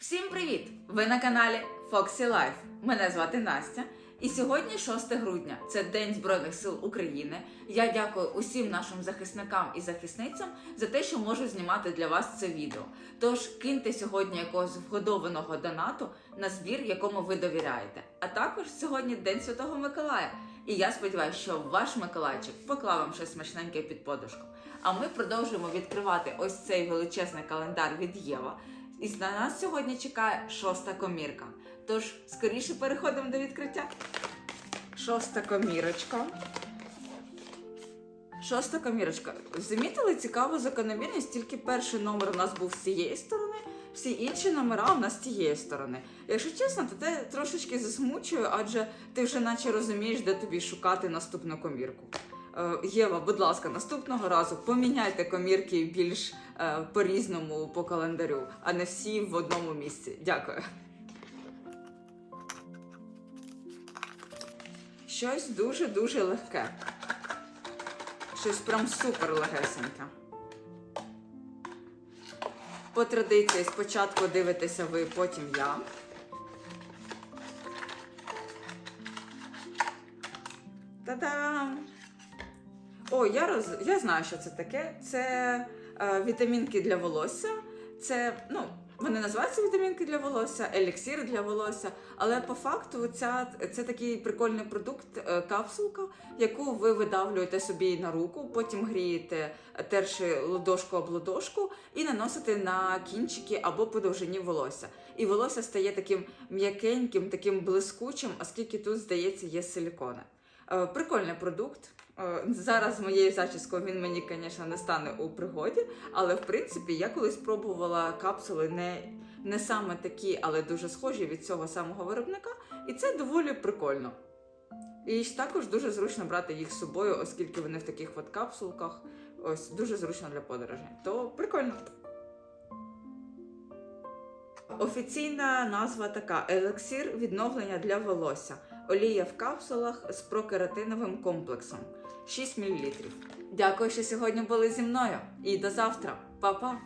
Всім привіт! Ви на каналі Foxy Life. Мене звати Настя. І сьогодні 6 грудня, це День Збройних сил України. Я дякую усім нашим захисникам і захисницям за те, що можу знімати для вас це відео. Тож киньте сьогодні якогось вгодованого донату на збір, якому ви довіряєте. А також сьогодні День Святого Миколая. І я сподіваюся, що ваш Миколайчик поклав вам щось смачненьке під подушку. А ми продовжуємо відкривати ось цей величезний календар від Єва. І на нас сьогодні чекає шоста комірка. Тож скоріше переходимо до відкриття. Шоста комірочка. Шоста комірочка. Замітили цікаву закономірність, тільки перший номер у нас був з цієї сторони, всі інші номера у нас з тієї сторони. Якщо чесно, то те трошечки засмучує, адже ти вже наче розумієш, де тобі шукати наступну комірку. Е, Єва, будь ласка, наступного разу поміняйте комірки більш е, по-різному по календарю, а не всі в одному місці. Дякую. Щось дуже-дуже легке. Щось прям супер легесеньке. По традиції спочатку дивитеся ви, потім я. Та-дам! О, я роз... я знаю, що це таке. Це е, вітамінки для волосся. Це, ну, вони називаються вітамінки для волосся, еліксір для волосся. Але по факту ця, це такий прикольний продукт, е, капсулка, яку ви видавлюєте собі на руку, потім грієте, терши ладошку об ладошку і наносите на кінчики або по довжині волосся. І волосся стає таким м'якеньким, таким блискучим, оскільки тут, здається, є силікони. Е, Прикольний продукт. Е, Зараз моєю зачіскою він мені, звісно, не стане у пригоді, але в принципі я колись пробувала капсули не, не саме такі, але дуже схожі від цього самого виробника, і це доволі прикольно. І також дуже зручно брати їх з собою, оскільки вони в таких от капсулках. Ось дуже зручно для подорожей. То прикольно. Офіційна назва така: елексір відновлення для волосся. Олія в капсулах з прокератиновим комплексом 6 мл. Дякую, що сьогодні були зі мною. І до завтра. Па-па!